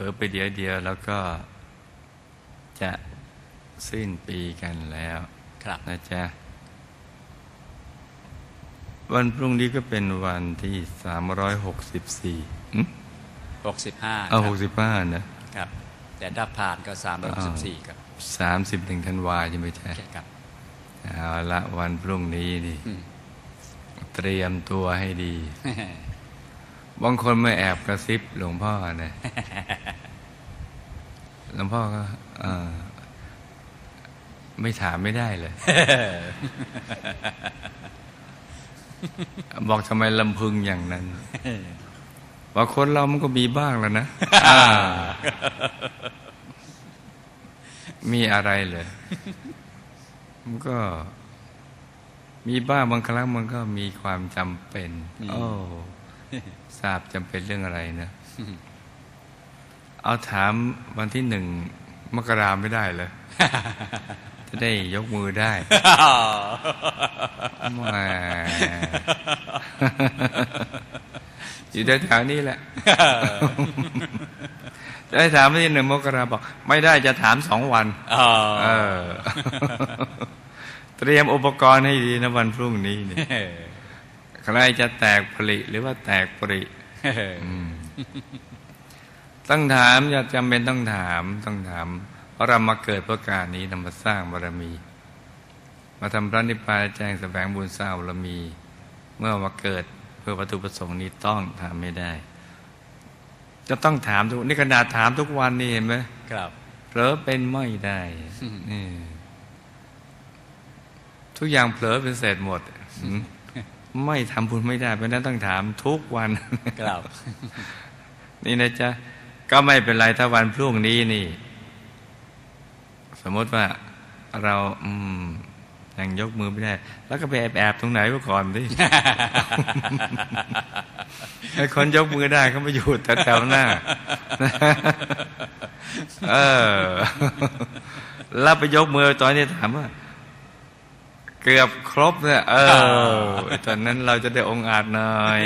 ผลอๆไปเดี๋ยวเดียวแล้วก็จะสิ้นปีกันแล้วครับนะจ๊ะ วันพรุ่งนี้ก็เป็นวันที่สามร้อยหกสิบสี่หกสิบห้าเอาหกสิบห้านะ ครับ แต่ถ้าผ่านก็สามร้อยสิบสี่ครับสามสิบหนึ่งธันวาใช่ไหมจ๊ะแค่ครับ เอาละวันพรุ่งนี้นี่อืมเตรียมตัวให้ดี บางคนไม่แอบกระซิบหลวงพ่อนะหลวงพ่อก็เอ่อไม่ถามไม่ได้เลย บอกทำไมลำพึงอย่างนั้นว่าคนเรามันก็มีบ้างแล้วนะอ่ามีอะไรเลยมันก็ มีบ้างบางครั้งมันก็มีความจำเป็น โอ้ ทราบจำเป็นเรื่องอะไรนะเอาถามวันที่หนึ่งมกราไม่ได้เลยจะได้ยกมือได้แหมอยู่แถวๆนี้แหละจะได้ถามวันที่หนึ่งมกราบอก ไม่ได้จะถามสองวันอ๋อเออ เตรียมอุปกรณ์ให้ดีนะวันพรุ่งนี้เนี่ย ใครจะแตกผลิหรือว่าแตกปริต้องถามอย่าจำเป็นต้องถามต้องถามเพราะเรามาเกิดเพื่อการนี้นำมาสร้างบารมี มาทำพระนิพพานแจ้งแสวงบุญสร้างบารมี เมื่อมาเกิดเพื่อวัตถุประสงค์นี้ต้องถามไม่ได้ จะต้องถามทุกนี่ขนาดถามทุกวันนี่เห็นไหมครับเผลอเป็นไม่ได้นี่ทุกอย่างเผลอเป็นเศษหมดอืม ไม่ทำบุญไม่ได้เพราะฉะนั้นต้องถามทุกวันครับนี่นะจ๊ะก็ไม่เป็นไรถ้าวันพรุ่งนี้นี่ สมมติว่าเราอืมยังยกมือไม่ได้ แล้วก็ไปแอบแอบๆตรงไหนไว้ก่อนดิให้คนยกมือได้เขาไม่อยู่แถวๆหน้าเออแล้วไปยกมือตอนนี้ถามว่า เกือบครบเนี่ยเออไอ้ตอนนั้นเราจะได้องค์อาจหน่อย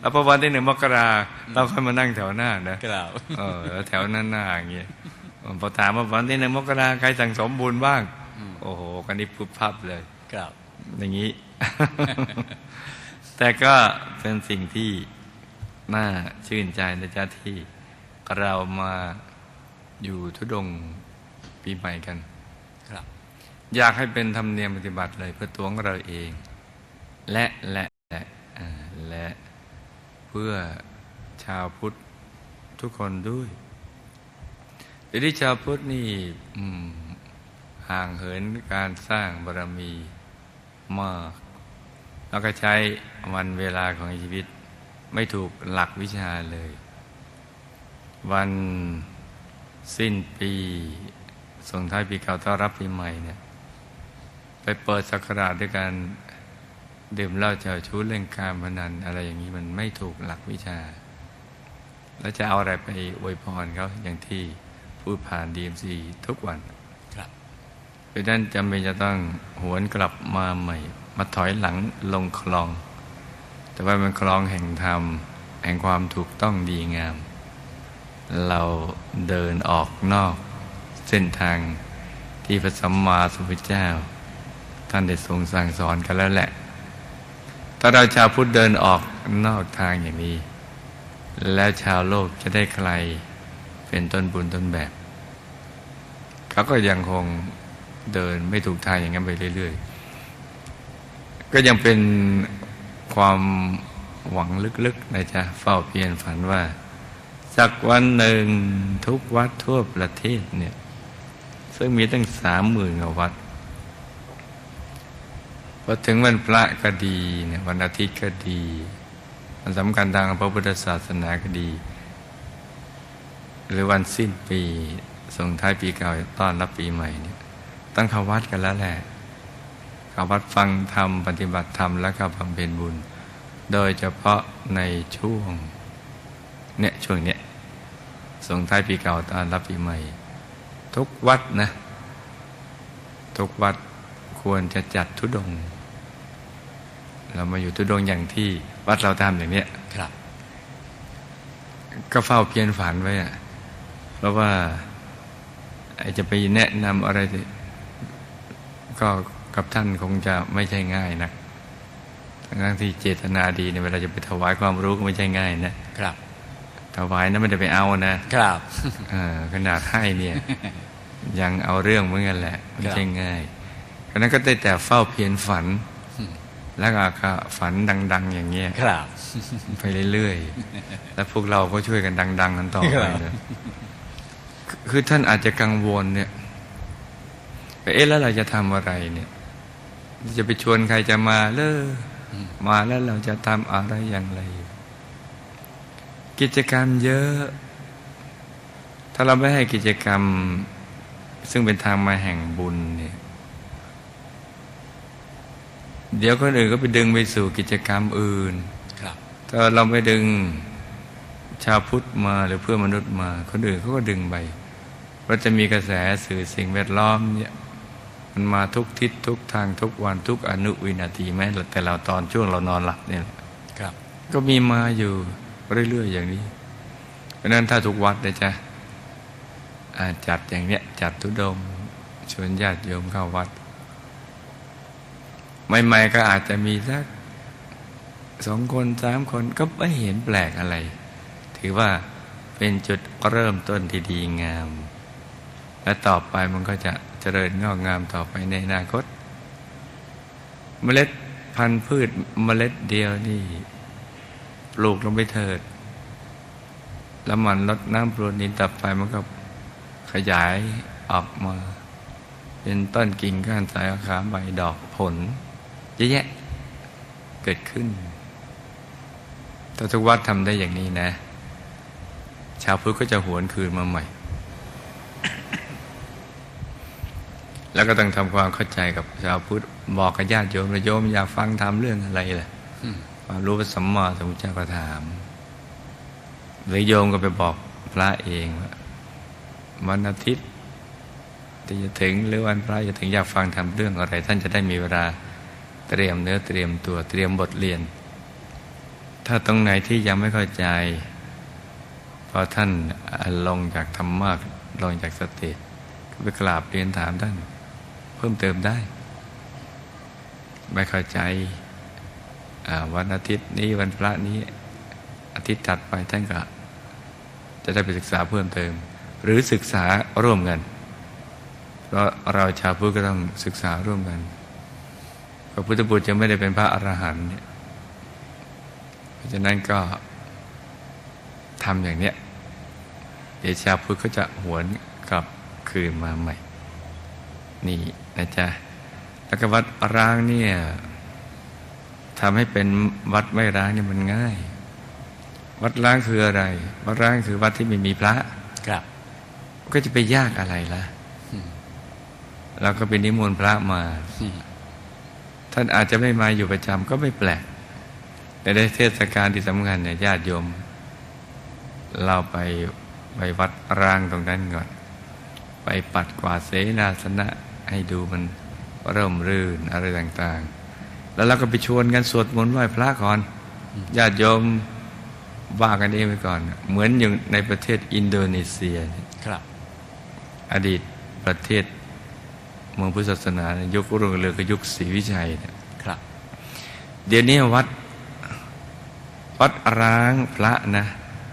แล้วพอวันที่หนึ่งมกราเราค่อยมานั่งแถวหน้านะครับเออแล้วแถวหน้าหน้าอย่างเงี้ยพอถามว่าวันที่หนึ่งมกราใครสั่งสมบุญบ้าง โอ้โหกันนี้พุบพับเลยครับอย่างนี้ แต่ก็เป็นสิ่งที่น่าชื่นใจนะจ๊ะที่เรามาอยู่ทุดงค์ปีใหม่กันครับ อยากให้เป็นธรรมเนียมปฏิบัติเลยเพื่อตัวของเราเอง และและและและเพื่อชาวพุทธทุกคนด้วยเดี๋ยวนี้ชาวพุทธนี่ห่างเหินการสร้างบารมีมากแล้วก็ใช้วันเวลาของชีวิต ไม่ถูกหลักวิชาเลย วันสิ้นปีส่งท้ายปีเก่าต้อนรับปีใหม่เนี่ย ไปเปิดสักราชด้วยการดื่มเหล้าเจ้าชู้เล่นการพนันอะไรอย่างนี้มันไม่ถูกหลักวิชา แล้วจะเอาอะไรไปอวยพรเขาอย่างที่พูดผ่านดีมซีทุกวันครับเพราะฉะนั้นจำเป็นจะต้องหวนกลับมาใหม่ มาถอยหลังลงคลอง แต่ว่ามันคลองแห่งธรรม แห่งความถูกต้องดีงาม เราเดินออกนอก เส้นทางที่พระสัมมาสัมพุทธเจ้า ท่านได้ทรงสั่งสอนกันแล้วแหละ ถ้าเราชาวพุทธเดินออกนอกทางอย่างนี้ แล้วชาวโลกจะได้ใครเป็นต้นบุญต้นแบบ เขาก็ยังคงเดินไม่ถูกทางอย่างนั้นไปเรื่อย ๆ ก็ยังเป็นความหวังลึกๆนะจ๊ะเฝ้าเพียรฝันว่า สักวันหนึ่งทุกวัดทั่วประเทศเนี่ย ซึ่งมีตั้งสามหมื่นกว่าวัด อถึงวันพระก็ดีเนี่ยวันอาทิตย์ก็ดีวันสำคัญทางพระพุทธศาสนาก็ดี หรือวันสิ้นปีส่งท้ายปีเก่าต้อนรับปีใหม่เนี่ยต้องเข้าวัดกันแล้วแหละเข้าวัดฟังธรรมปฏิบัติธรรมและก็บำเพ็ญบุญ โดยเฉพาะในช่วงเนี่ยช่วงเนี้ยส่งท้ายปีเก่าต้อนรับปีใหม่ ทุกวัดนะ ทุกวัดควรจะจัดทุดง เรามาอยู่ทุดงค์อย่างที่วัดเราทำอย่างเนี้ยครับ ก็เฝ้าเพียรฝันไว้อะเพราะว่าไอ้จะไปแนะนำอะไรที่ก็กับท่านคงจะไม่ใช่ง่ายนะทั้งๆที่เจตนาดีเนี่ยเวลาจะไปถวายความรู้ก็ไม่ใช่ง่ายนะครับ ถวายนะไม่ได้ไปเอานะครับเออขนาดให้เนี่ย ยังเอาเรื่องเหมือนกันแหละ ไม่ใช่ง่ายเพราะฉะนั้นก็ได้แต่เฝ้าเพียรฝัน แล้วก็ฝันดัง ๆ อย่างเงี้ยครับไปเรื่อยๆ แล้วพวกเราก็ช่วยกันดัง ๆ กันต่อไปครับนะคือคือท่านอาจจะกังวลเนี่ยเอ๊ะแล้วเราจะทำอะไรเนี่ย จะไปชวนใครจะมาเลอมาแล้วเราจะทำอะไรอย่างไร กิจกรรมเยอะ ถ้าเราไม่ให้กิจกรรม ซึ่งเป็นทางมาแห่งบุญเนี่ย เดี๋ยวคนอื่นก็ไปดึงไปสู่กิจกรรมอื่นครับถ้าเราไม่ดึงชาวพุทธมาหรือเพื่อนมนุษย์มา คนอื่นเขาก็ดึงไปเราจะมีกระแสสื่อสิ่งแวดล้อมเนี่ยมันมาทุกทิศทุกทางทุกวันทุกอนุวินาทีแม้แต่เราตอนช่วงเรานอนหลับเนี่ยครับ ก็มีมาอยู่เรื่อยๆอย่างนี้ เพราะฉะนั้นถ้าทุกวัดนะจ๊ะอ่าจัดอย่างเนี้ยจัดทุดงค์ชวนญาติโยมเข้าวัด ใหม่ๆก็อาจจะมีสักสองคนสามคนก็ไม่เห็นแปลกอะไร ถือว่าเป็นจุดเริ่มต้นที่ดีงาม และต่อไปมันก็จะเจริญงอกงามต่อไปในอนาคต เมล็ดพันธุ์พืชเมล็ดเดียวนี่ ปลูกลงไปเถิด แล้วมันลดน้ำปรวนดินต่อไปมันก็ขยายออกมา เป็นต้นกิ่งก้านสายขาใบดอกผล เยอะแยะเกิดขึ้นถ้าทุกวัดทำได้อย่างนี้นะ ชาวพุทธก็จะหวนคืนมาใหม่ แล้วก็ต้องทำความเข้าใจกับชาวพุทธบอกกับญาติโยมว่าโยมอยากฟังทำเรื่องอะไรล่ะความรู้พระสัมมาสัมพุทธเจ้าก็ถามหรือโยมก็ไปบอกพระเองว่าวันอาทิตย์ที่จะถึงหรือวันพระจะถึงอยากฟังทำเรื่องอะไร ท่านจะได้มีเวลา เตรียมเนื้อเตรียมตัวเตรียมบทเรียน ถ้าตรงไหนที่ยังไม่เข้าใจ พอท่านลงจากธรรมะลงจากสติก็ไปกราบเรียนถามท่าน เพิ่มเติมได้ ไม่เข้าใจวันอาทิตย์นี้วันพระนี้ อาทิตย์ถัดไปท่านก็จะได้ไปศึกษาเพิ่มเติม หรือศึกษาร่วมกัน เพราะเราชาวพุทธก็ต้องศึกษาร่วมกัน ระพุทธบุตรจะไม่ได้เป็นพระอรหันต์เนี่ยเพราะฉะนั้นก็ทำอย่างเนี้ยเดี๋ยวชาวพุทธก็จะหวนกลับคืนมาใหม่ นี่นะจ๊ะแล้วก็วัดร้างเนี่ยทำให้เป็นวัดไม่ร้างนี่มันง่าย วัดร้างคืออะไร วัดร้างคือวัดที่ไม่มีพระครับก็จะไปยากอะไรล่ะอืมเราก็เป็นนิมนต์พระมาอืม ท่านอาจจะไม่มาอยู่ประจำก็ไม่แปลกแต่ในเทศกาลที่สำคัญเนี่ยญาติโยม เราไปไปวัดร้างตรงนั้นก่อน ไปปัดกวาดเสนาสนะให้ดูมันเริ่มรื่นอะไรต่างๆ แล้วเราก็ไปชวนกันสวดมนต์ไหว้พระก่อนญาติโยมว่ากันเองไปก่อน เหมือนอยู่ในประเทศอินโดนีเซียเนี่ยครับ อดีตประเทศ เมืองพุทธศาสนาเนี่ยยุครุ่งเรืองก็ยุคศรีวิชัยเนี่ยครับ เดี๋ยวนี้วัดวัดร้างพระนะ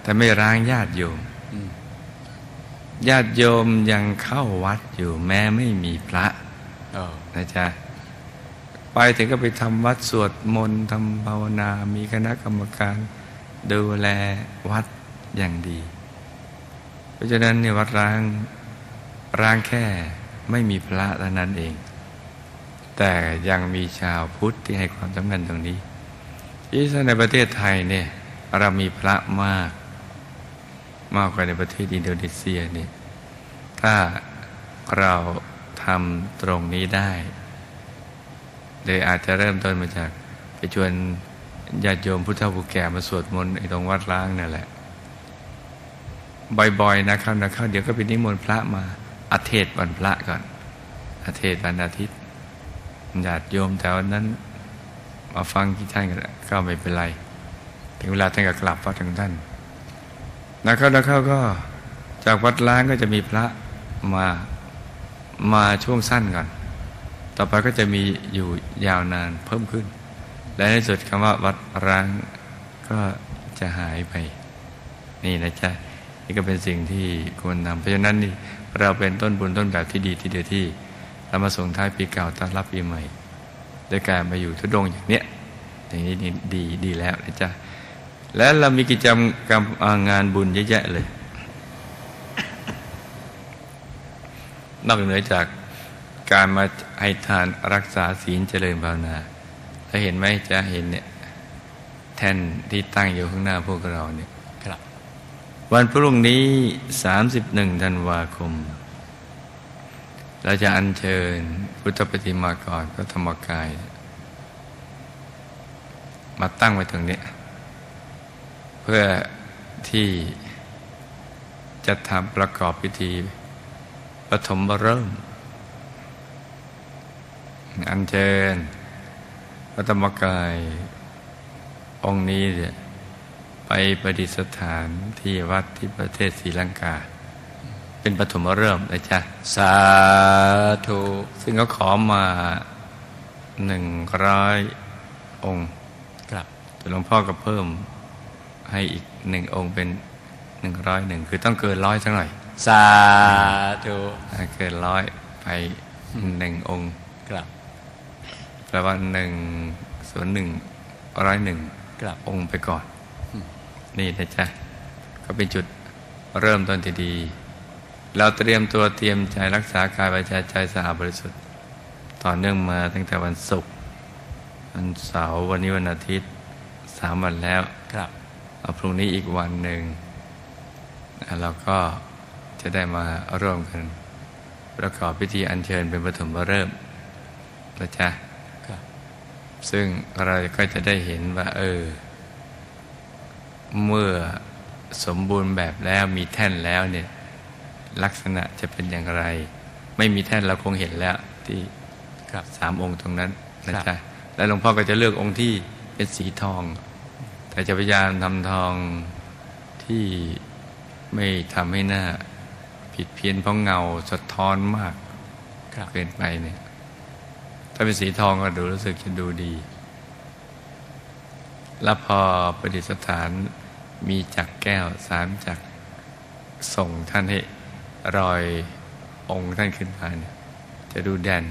แต่ไม่ร้างญาติโยมอืมญาติโยมยังเข้าวัดอยู่แม้ไม่มีพระเออนะจ๊ะไปถึงก็ไปทำวัดสวดมนต์ทำภาวนา มีคณะกรรมการดูแลวัดอย่างดี เพราะฉะนั้นเนี่ยวัดร้างร้างแค่ ไม่มีพระเท่านั้นเอง แต่ยังมีชาวพุทธที่ให้ความสำคัญตรงนี้ที่งในประเทศไทยเนี่ยเรามีพระมาก มากกว่าในประเทศอินโดนีเซียเนี่ยถ้าเราทำตรงนี้ได้โดยอาจจะเริ่มต้นมาจากไปชวนญาติโยมพุทธผู้แก่มาสวดมนต์ไอ้ตรงวัดล้างนั่นแหละ บ่อยๆนะครับนะครับเดี๋ยวก็ไปนิมนต์พระมา อาเทศน์วันพระก่อนอาเทศน์วันอาทิตย์ญาติโยมแถวนั้น มาฟังที่ท่านก็ก็ไม่เป็นไร ถึงเวลาท่านก็กลับวัดของท่านนักเข้านักเข้าก็จากวัดล้างก็จะมีพระมามาช่วงสั้นก่อน ต่อไปก็จะมีอยู่ยาวนานเพิ่มขึ้น และในสุดคำว่าวัดร้างก็จะหายไป นี่นะจ๊ะ นี่ก็เป็นสิ่งที่ควรทำเพราะฉะนั้นนี่ เราเป็นต้นบุญต้นแบบที่ดีที่เดียวที่เรามาส่งท้ายปีเก่าต้อนรับปีใหม่ด้วยการมาอยู่ทุดงอย่างเนี้ยอย่างนี้ดีดีแล้วนะจ๊ะและเรามีกิจกรรมงานบุญเยอะแยะเลย นอกเหนือจากการมาให้ทานรักษาศีลเจริญภาวนาถ้าเห็นไหมจะเห็นเนี่ยแท่นที่ตั้งอยู่ข้างหน้าพวกเราเนี่ย วันพรุ่งนี้ 31 ธันวาคม เราจะอัญเชิญพุทธปฏิมากรพระธรรมกาย มาตั้งไว้ตรงนี้ เพื่อที่จะทำประกอบพิธีปฐมเริ่ม อัญเชิญพระธรรมกายองค์นี้เนี่ย ไปประดิษฐานที่วัดที่ประเทศศรีลังกา เป็นปฐมฤกษ์นะจ๊ะสาธุ ซึ่งเขาขอมาหนึ่งร้อยองค์ครับแต่หลวงพ่อก็เพิ่มให้อีกหนึ่งองค์เป็นหนึ่งร้อยหนึ่งคือต้องเกินร้อยสักหน่อย สาธุถ้าเกินร้อยไปหนึ่งองค์ครับแปลว่าหนึ่งส่วนหนึ่งร้อยหนึ่งครับองค์ไปก่อน นี่นะจ๊ะ ก็เป็นจุดเริ่มต้นที่ดี เราเตรียมตัวเตรียมใจรักษากายวาจาใจสะอาดบริสุทธิ์ ต่อเนื่องมาตั้งแต่วันศุกร์วันเสาร์วันนี้วันอาทิตย์สามวันแล้วครับเอาพรุ่งนี้อีกวันหนึ่งอะเราก็จะได้มาร่วมกัน ประกอบพิธีอัญเชิญเป็นปฐมฤกษ์นะจ๊ะครับซึ่งเราก็จะได้เห็นว่า เออ เมื่อสมบูรณ์แบบแล้วมีแท่นแล้วเนี่ยลักษณะจะเป็นอย่างไร ไม่มีแท่นเราคงเห็นแล้วที่ครับสามองค์ตรงนั้นนะครับจ๊ะแล้วหลวงพ่อก็จะเลือกองค์ที่เป็นสีทอง แต่จะพยายามทำทองที่ไม่ทำให้หน้าผิดเพี้ยนเพราะเงาสะท้อนมากครับเกินไปเนี่ยถ้าเป็นสีทองก็ดูรู้สึกจะดูดี แล้วพอประดิษฐานมีจักรแก้วสามจักรส่งท่านให้รอยองค์ท่านขึ้นมาเนี่ยจะดูแด่น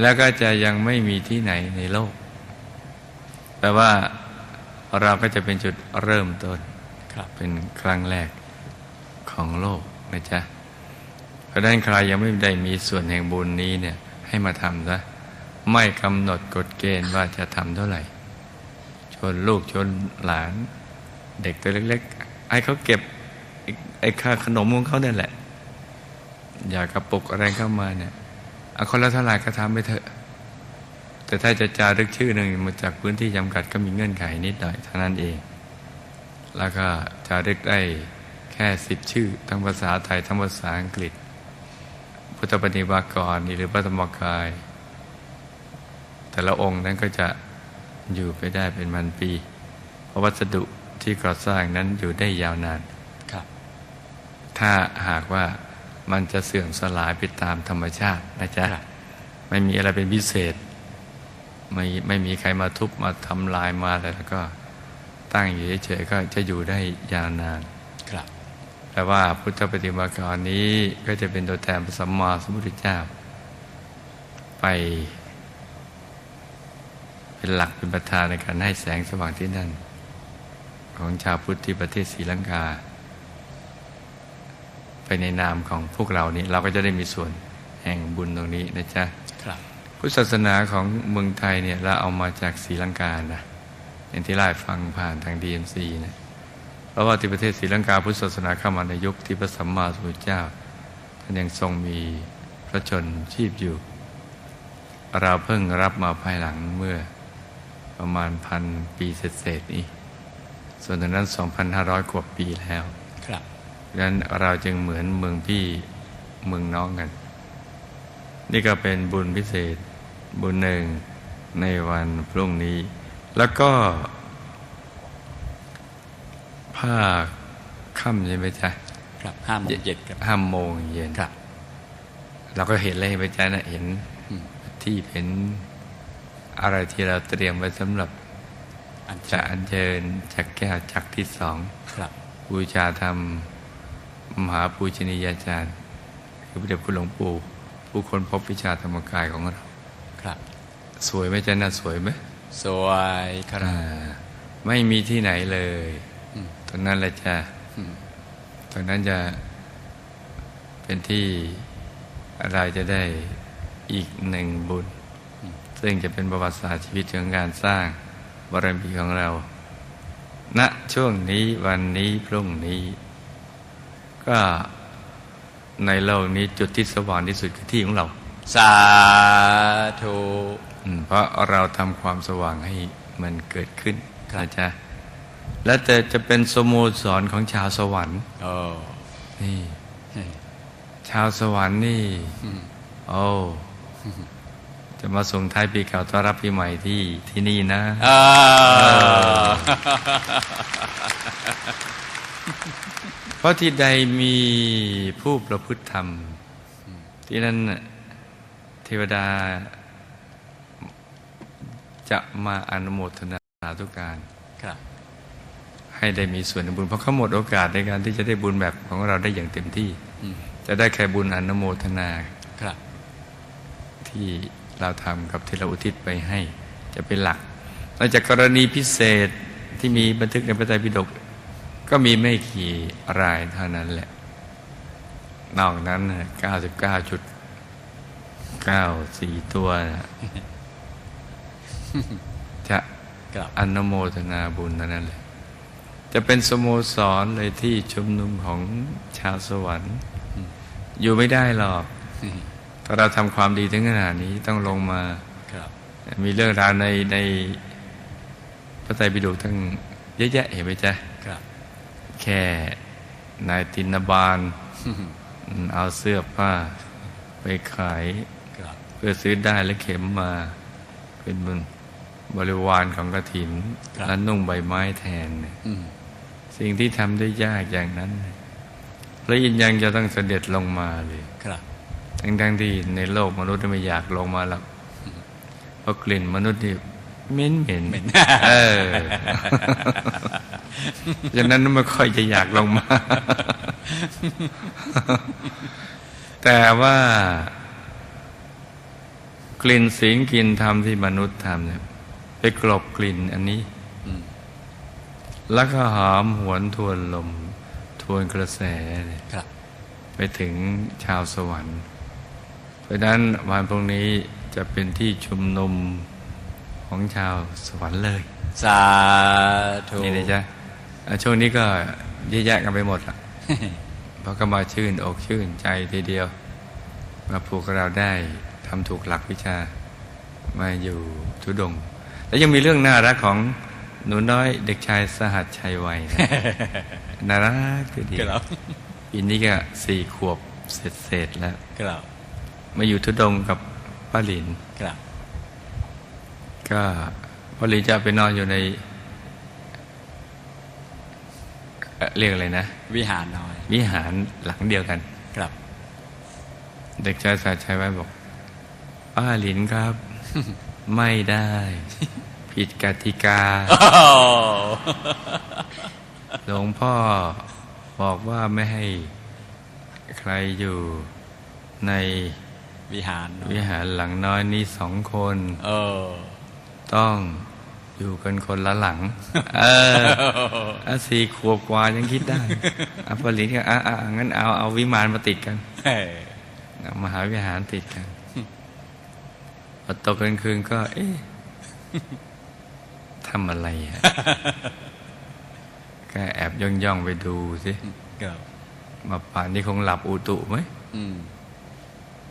แล้วก็จะยังไม่มีที่ไหนในโลก แปลว่าเราก็จะเป็นจุดเริ่มต้นครับเป็นครั้งแรกของโลกนะจ๊ะเพราะฉะนั้นใครยังไม่ได้มีส่วนแห่งบุญนี้เนี่ยให้มาทำซะไม่กำหนดกฎเกณฑ์ว่าจะทำเท่าไหร่ ชวนลูกชวนหลาน เด็กตัวเล็กๆให้เขาเก็บไอ้ไอ้ค่าขนมของเขาเนี่ยแหละ อย่ากระปุกอะไรเข้ามาเนี่ยเอาคนละเท่าไหร่ก็ทำไปเถอะ แต่ถ้าจะจารึกชื่อหนึ่งมาจากพื้นที่จำกัดก็มีเงื่อนไขนิดหน่อยเท่านั้นเอง แล้วก็จารึกได้แค่สิบชื่อ ทั้งภาษาไทยทั้งภาษาอังกฤษ พุทธปฏิบัติกรหรือพระธรรมกาย แต่ละองค์นั้นก็จะ อยู่ไปได้เป็นพันปี เพราะวัสดุที่ก่อสร้างนั้นอยู่ได้ยาวนานครับ ถ้าหากว่ามันจะเสื่อมสลายไปตามธรรมชาตินะจ๊ะครับไม่มีอะไรเป็นพิเศษ ไม่ไม่มีใครมาทุบมาทำลายมาอะไรแล้วก็ตั้งอยู่เฉยๆก็จะอยู่ได้ยาวนานครับแต่ว่าพุทธปฏิมากรนี้ก็จะเป็นตัวแทนพระสัมมาสัมพุทธเจ้า ไป เป็นหลักเป็นประธานในการให้แสงสว่างที่นั่น ของชาวพุทธที่ประเทศศรีลังกา ไปในนามของพวกเรานี้ เราก็จะได้มีส่วนแห่งบุญตรงนี้นะจ๊ะครับพุทธศาสนาของเมืองไทยเนี่ยเราเอามาจากศรีลังกานะอย่างที่ไล่าให้ฟังผ่านทาง DMC นะเพราะว่าที่ประเทศศรีลังกาพุทธศาสนาเข้ามาในยุคที่พระสัมมาสัมพุทธเจ้าท่านยังทรงมีพระชนชีพอยู่ เราเพิ่งรับมาภายหลังเมื่อ ประมาณพันปีเศษๆนี้ ส่วนตรงนั้น 2,500 กว่าปีแล้ว ครับดังนั้นเราจึงเหมือนเมืองพี่เมืองน้องกัน นี่ก็เป็นบุญพิเศษบุญหนึ่งในวันพรุ่งนี้ แล้วก็ภาคค่ำใช่ไหมจ๊ะ ครับห้าโมงเย็นครับห้าโมงเย็นครับ เราก็เห็นเลยใช่ไหมจ๊ะนะเห็นอืมที่เห็น อะไรที่เราเตรียมไว้สำหรับอันจะอัญเชิญจากแก้วจักรที่สองครับบูชาธรรม มหาปูชนียาจารย์ คือพระเดชคุณหลวงปู่ผู้คนพบวิชาธรรมกายของเราครับ สวยไหมจ๊ะน่าสวยไหมสวยครัอ่าบไม่มีที่ไหนเลยอืมตรงนั้นแหละจ้ะอืมตรงนั้นจะเป็นที่เราจะได้อีกหนึ่งบุญ ซึ่งจะเป็นประวัติศาสตร์ชีวิตของการสร้างบารมีของเราณช่วงนี้วันนี้พรุ่งนี้ ก็ในโลกนี้จุดที่สว่างที่สุดคือที่ของเรา สาธุอืมเพราะเราทำความสว่างให้มันเกิดขึ้นครับนะจ๊ะและแต่จะเป็นสโมสรของชาวสวรรค์โอ้นี่ ชาวสวรรค์นี่อืมโอ้ จะมาส่งท้ายปีเก่าต้อนรับปีใหม่ที่ที่นี่นะอ่าเพราะที่ใดมีผู้ประพฤติธรรม ที่นั่นน่ะเทวดา จะมาอนุโมทนาสาธุการครับ ให้ได้มีส่วนในบุญ เพราะเขาหมดโอกาสในการที่จะได้บุญแบบของเราได้อย่างเต็มที่อืมจะได้แค่บุญอนุโมทนาครับ ที่ เราทำกับที่เราอุทิศไปให้จะเป็นหลักนอกจากกรณีพิเศษที่มีบันทึกในพระไตรปิฎกก็มีไม่กี่รายเท่านั้นแหละ นอกนั้น 99จุด94 ตัวนะจะครับอนุโมทนาบุญเท่านั้นแหละ จะเป็นสโมสรเลยที่ชุมนุมของชาวสวรรค์ อยู่ไม่ได้หรอก ถ้าเราทำความดีถึงขนาดนี้ต้องลงมาครับมีเรื่องราวในในพระไตรปิฎกทั้งเยอะแยะเห็นไหมจ๊ะครับแค่นายตินบาลอืมเอาเสื้อผ้าไปขายครับเพื่อซื้อได้และเข็มมา เป็นบนบริวารของกระถินครับและนุ่งใบไม้แทนเนี่ยอืมสิ่งที่ทำได้ยากอย่างนั้นพระอินทร์ยังจะต้องเสด็จลงมาเลยครับ ทั้งทั้งๆที่ในโลกมนุษย์ไม่อยากลงมาหรอกเพราะกลิ่นมนุษย์นี่เหม็นเหม็นเหม็นเออฉะนั้นไม่ค่อยจะอยากลงมา แต่ว่ากลิ่นสิงกลิ่นธรรมที่มนุษย์ทำเนี่ยไปกลบกลิ่นอันนี้อืมแล้วก็หอมหวนทวนลม ทวนกระแสเนี่ยครับไปถึงชาวสวรรค์ เพราะฉะนั้นวันพรุ่งนี้จะเป็นที่ชุมนุมของชาวสวรรค์เลย สาธุ นี่นะจ๊ะอะช่วงนี้ก็เยอะแยะกันไปหมดละเพราะก็มาชื่นอกชื่นใจทีเดียว มาผูกเราได้ทำถูกหลักวิชามาอยู่ทุดงค์แล้วยังมีเรื่องน่ารักของหนูน้อยเด็กชายสหัสชัยวัยนะน่ารักทีเดียวครับปีนี้ก็สี่ขวบเสร็จเสร็จๆแล้วครับ มาอยู่ทุดงค์กับป้าหลินครับ ก็ป้าหลินจะไปนอนอยู่ในเอ่อเรียกอะไรนะ วิหารน้อย วิหารหลังเดียวกันครับ เด็กชายสาชัยไว้บอก ป้าหลินครับ ไม่ได้ ผิดกติกาโอ้หลวงพ่อบอกว่าไม่ให้ใครอยู่ใน วิหารน้อยวิหารหลังน้อยนี้สองคน เออ ต้องอยู่กันคนละหลัง เอออะสี่ขวบกว่ายังคิดได้อะพอหลินก็อะอะอะงั้นเอาเอาวิมานมาติดกันเฮ้ยเอามหาวิหารติดกันพอตกกลางคืนก็ เอ๊ะทำอะไรอะก็แอบย่องย่องๆไปดูสิครับมาป่านนี้คงหลับอุตุไหมอืม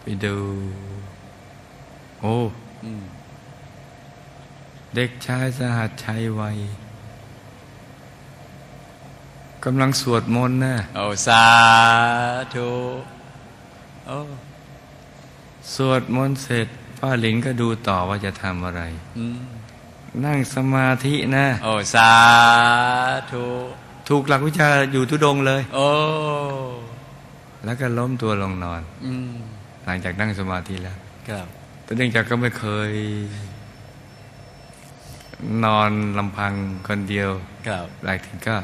ไปดู โอ้อืมเด็กชายสหัสชัยวัยกำลังสวดมนต์นะโอ้สาธุโอ้สวดมนต์เสร็จป้าหลินก็ดูต่อว่าจะทำอะไรอืมนั่งสมาธินะ โอ้สาธุถูกหลักวิชาอยู่ทุดงค์เลย โอ้แล้วก็ล้มตัวลงนอน อืม หลังจากนั่งสมาธิแล้วครับแต่เนื่องจากก็ไม่เคย นอนลำพังคนเดียวครับหลายทีก็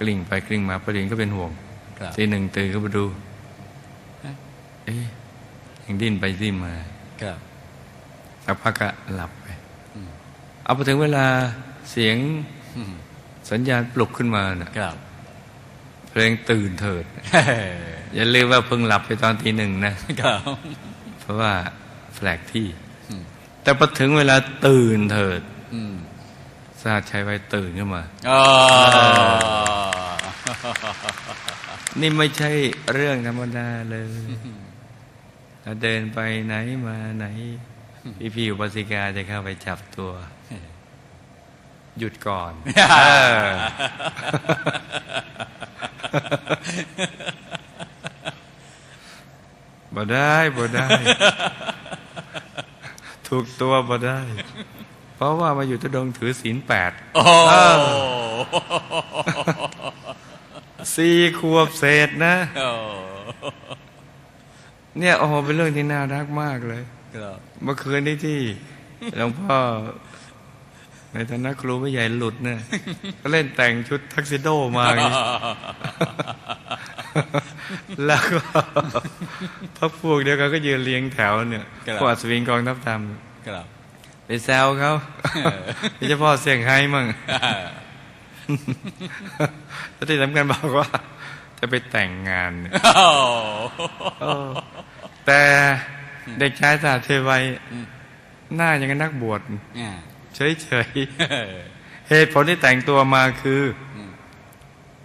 กลิ้งไปกลิ้งมาประเด็นก็เป็นห่วงครับทีหนึ่งตื่นก็มาดูฮะเอ๊ะยังดิ้นไปดิ้นมาครับสักพักก็หลับไปอืมเอาไปถึงเวลาเสียงอืมสัญญาณปลุกขึ้นมาน่ะครับเพลงตื่นเถิด อย่าลืมว่าเพิ่งหลับไปตอนทีหนึ่งนะครับเพราะว่าแปลกที่อืมแต่พอถึงเวลาตื่นเถิดอืมทราบชัยไว้ตื่นขึ้นมาอ๋อนี่ไม่ใช่เรื่องธรรมดาเลยถ้าเดินไปไหนมาไหน พี่พี่อุปสิกาจะเข้าไปจับตัว หยุดก่อนเออ บ่ได้บ่ได้ ถูกตัวบ่ได้ เพราะว่ามาอยู่ทุดงค์ถือศีลแปดโอ้สี่ขวบเศษนะโอ้เนี่ยโอ้โหเป็นเรื่องที่น่ารักมากเลยครับเมื่อคืนนี้ที่หลวงพ่อในฐานะครูไม่ใหญ่หลุดเนี่ยก็เล่นแต่งชุดทักซิโดมาอย่างนี้ แล้วก็พักพวกเดียวกันก็ยืนเรียงแถวเนี่ยพวกอัศวินกองทัพธรรมครับไปแซวเขาโดยเฉพาะเสียงไฮ้มั่งแล้วที่สำคัญบอกว่า จะไปแต่งงานเนี่ยโอ้เออแต่เด็กชายสาเทวัยหน้ายังกับนักบวชเนี่ยเฉยๆเหตุผลที่แต่งตัวมาคืออืม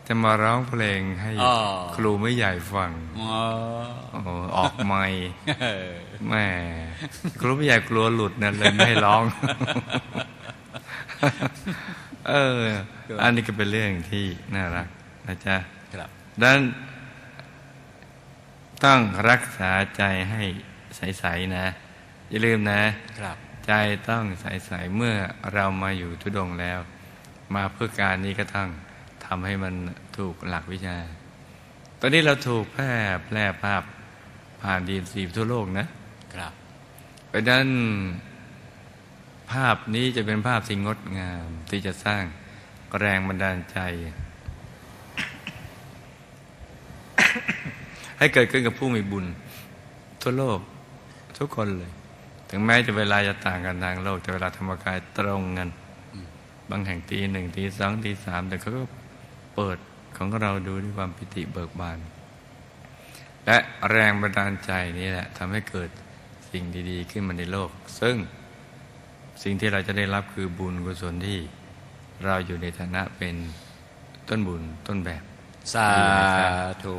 จะมาร้องเพลงให้อ๋อครูไม่ใหญ่ฟังอ๋อโอ้โหออกไม่แม่ครูไม่ใหญ่กลัวหลุดนั่นเลยไม่ให้ร้อง เออ อันนี้ก็เป็นเรื่องที่น่ารักนะจ๊ะครับดังนั้นต้องรักษาใจให้ใสๆนะ อย่าลืมนะครับ ใจต้องใสๆเมื่อเรามาอยู่ทุดงค์แล้ว มาเพื่อการนี้ก็ต้อง ทำให้มันถูกหลักวิชา ตอนนี้เราถูกแพร่แพร่ภาพผ่านดีนสีทั่วโลกนะครับเพราะฉะนั้นภาพนี้จะเป็นภาพที่งดงาม ที่จะสร้างแรงบันดาลใจ ให้เกิดขึ้นกับผู้มีบุญ ทั่วโลกทุกคนเลย ถึงแม้จะเวลาจะต่างกันทางโลก แต่เวลาธรรมกายตรงกันบางแห่งตีหนึ่งตีสองตีสามแต่เขาก็ เปิดของเราดูด้วยความปิติเบิกบาน และแรงบันดาลใจนี้แหละทำให้เกิดสิ่งดีๆ ขึ้นมาในโลก ซึ่งสิ่งที่เราจะได้รับคือบุญกุศลที่เราอยู่ในฐานะเป็นต้นบุญต้นแบบ สาธุ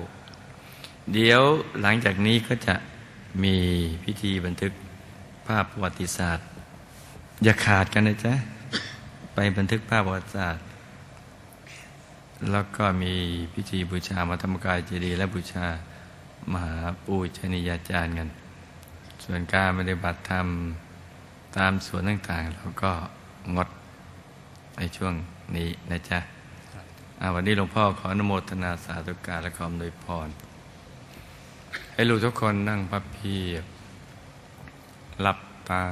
เดี๋ยวหลังจากนี้ก็จะมีพิธีบันทึกภาพประวัติศาสตร์ อย่าขาดกันนะจ๊ะ ไปบันทึกภาพประวัติศาสตร์ แล้วก็มีพิธีบูชามาธรรมกายเจดีย์และบูชามหาปูชนียาจารย์กัน ส่วนการปฏิบัติธรรมตามส่วนต่างๆเราก็งดในช่วงนี้นะจ๊ะวันนี้หลวงพ่อขออนุโมทนาสาธุการและความโดยพร ให้ลูกทุกคนนั่งพับเพียบ หลับตา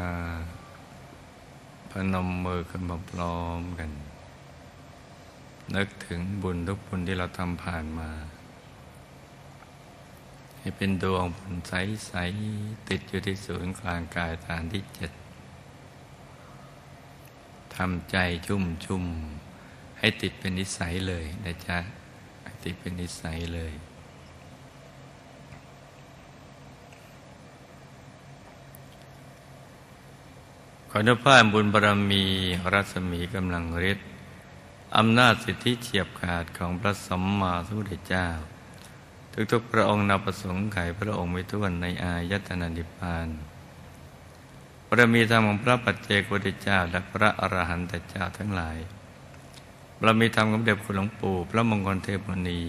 พนมมือขึ้นมาพร้อมกัน นึกถึงบุญทุกบุญที่เราทำผ่านมา ให้เป็นดวงบุญใส ๆ ติดอยู่ที่ศูนย์กลางกายฐานที่เจ็ดทำใจชุ่มชุ่มๆให้ติดเป็นนิสัยเลยนะจ๊ะให้ติดเป็นนิสัยเลย ขออนุภาพบุญบารมีรัศมีกำลังฤทธิ์ อำนาจสิทธิเฉียบขาดของพระสัมมาสัมพุทธเจ้า ทุกๆพระองค์นับประสงค์ไขพระองค์ไม่ท้วนในอายตนะนิพพานบารมีธรรมของพระปัจเจกพุทธเจ้า และพระอรหันตเจ้าทั้งหลายบารมีธรรมของเด็จคุณหลวงปู่ พระมงคลเทพมณี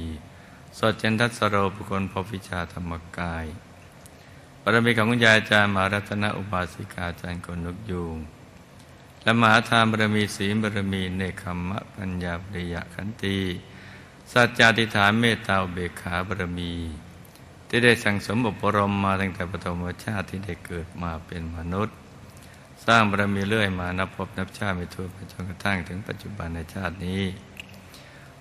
สดเจนทัสโรปุคลพบวิชาธรรมกายบารมีของคุณยายอาจารย์มหารัตนอุบาสิกาอาจารย์กนกยูง และมหาทานบารมีศีลบารมีเนคขมมะปัญญาปริยะขันติสัจจาธิฐานเมตตาเบกขาบารมี ที่ได้สั่งสมอบรมมาตั้งแต่ปฐมชาติที่ได้เกิดมาเป็นมนุษย์ สร้างบารมีเรื่อยมานับพบนับชาติไม่ถ้วนไปจนกระทั่งถึงปัจจุบันในชาตินี้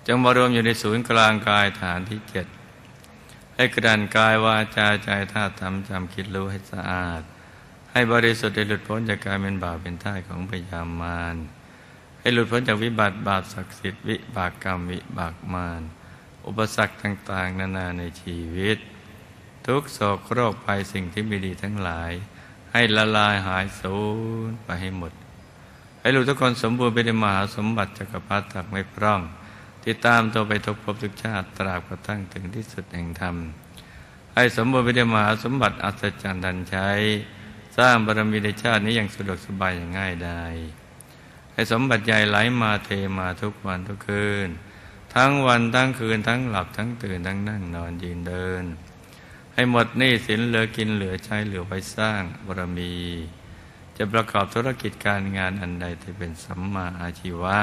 จงมารวมอยู่ในศูนย์กลางกายฐานที่เจ็ดให้กระดานกายวาจาใจธาตุธรรมจำคิดรู้ให้สะอาด ให้บริสุทธิ์ได้หลุดพ้นจากการเป็นบาปเป็นท่าของพยามารให้หลุดพ้นจากวิบัติบาปศักดิ์สิทธิ์วิบากกรรมวิบากมารอุปสรรคต่างๆ นานาในชีวิต ทุกโศกโรคภัยสิ่งที่ไม่ดีทั้งหลาย ให้ละลายหายสูญไปให้หมด ให้ลูกทุกคนสมบูรณ์ไปด้วยมหาสมบัติจักรพรรดิตักไม่พร่องที่ตามตัวไปทุกภพทุกชาติตราบกระทั่งถึงที่สุดแห่งธรรมให้สมบูรณ์ไปด้วยมหาสมบัติอัศจรรย์ดันใช้ สร้างบารมีในชาตินี้อย่างสะดวกสบายอย่างง่ายได้ให้สมบัติใหญ่ไหลมาเทมาทุกวันทุกคืน ทั้งวันทั้งคืนทั้งหลับทั้งตื่นทั้งนั่งนอนยืนเดิน ให้หมดหนี้สินเหลือกินเหลือใช้เหลือไว้สร้างบารมี จะประกอบธุรกิจการงานอันใดที่เป็นสัมมาอาชีวะ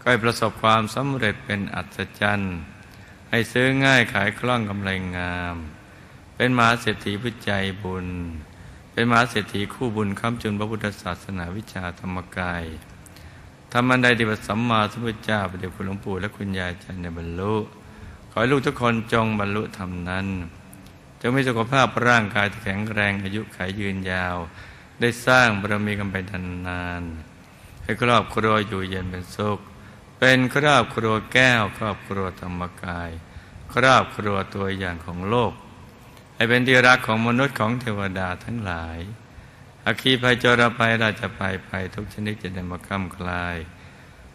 ก็ให้ประสบความสำเร็จเป็นอัศจรรย์ให้ซื้อง่ายขายคล่องกำไรงาม เป็นมหาเศรษฐีผู้ใจบุญ เป็นมหาเศรษฐีคู่บุญค้ำจุนพระพุทธศาสนาวิชาธรรมกายทำอันใดที่พระสัมมาสัมพุทธเจ้าพระเดชคุณหลวงปู่และคุณยายจันในบรรลุ ขอให้ลูกทุกคนจงบรรลุธรรมนั้นจงมีสุขภาพร่างกายที่แข็งแรงอายุขายยืนยาว ได้สร้างบารมีกันไปนานๆให้ครอบครัวอยู่เย็นเป็นสุข เป็นครอบครัวแก้ว ครอบครัวธรรมกาย ครอบครัวตัวอย่างของโลก ให้เป็นที่รักของมนุษย์ของเทวดาทั้งหลาย อาคีภัยจรภัยราชภัยภัยทุกชนิดจะได้มาค้ำคลาย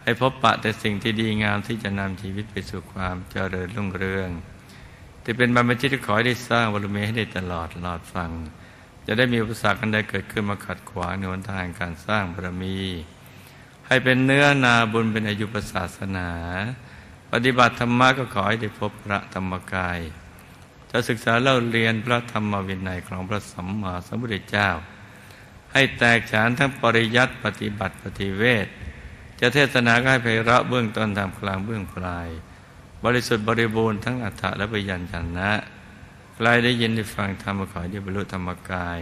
ให้พบปะแต่สิ่งที่ดีงามที่จะนำชีวิตไปสู่ความเจริญรุ่งเรือง ที่เป็นบรรพชิตที่ขอให้ได้สร้างบารมีให้ได้ตลอดหลอดฟัง จะได้มีอุปสรรคอันใดเกิดขึ้นมาขัดขวางในหนทางการสร้างบารมี ให้เป็นเนื้อนาบุญเป็นอายุประศาสนา ปฏิบัติธรรมะก็ขอให้ได้พบพระธรรมกาย จะศึกษาเล่าเรียนพระธรรมวินัยของพระสัมมาสัมพุทธเจ้า ให้แตกฉานทั้งปริยัติปฏิบัติปฏิเวทจะเทศนาก็ให้ไพเราะเบื้องต้นทำกลางเบื้องปลาย บริสุทธิ์บริบูรณ์ทั้งอัฏฐะและปยัญชนะใครได้ยินได้ฟังธรรมขอให้ได้บรรลุธรรมกาย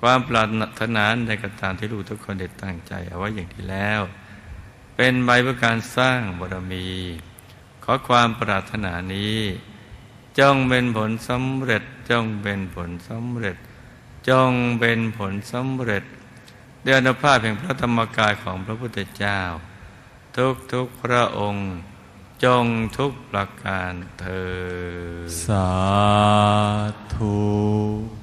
ความปรารถนาในกตามที่ลูกทุกคนได้ตั้งใจเอาไว้อย่างที่แล้ว เป็นใบเพื่อการสร้างบารมี ขอความปรารถนานี้ จงเป็นผลสำเร็จ จงเป็นผลสำเร็จ จงเป็นผลสำเร็จด้วยอนุภาพแห่งพระธรรมกายของพระพุทธเจ้า ทุกทุกพระองค์ จงทุกประการเธอ สาธุ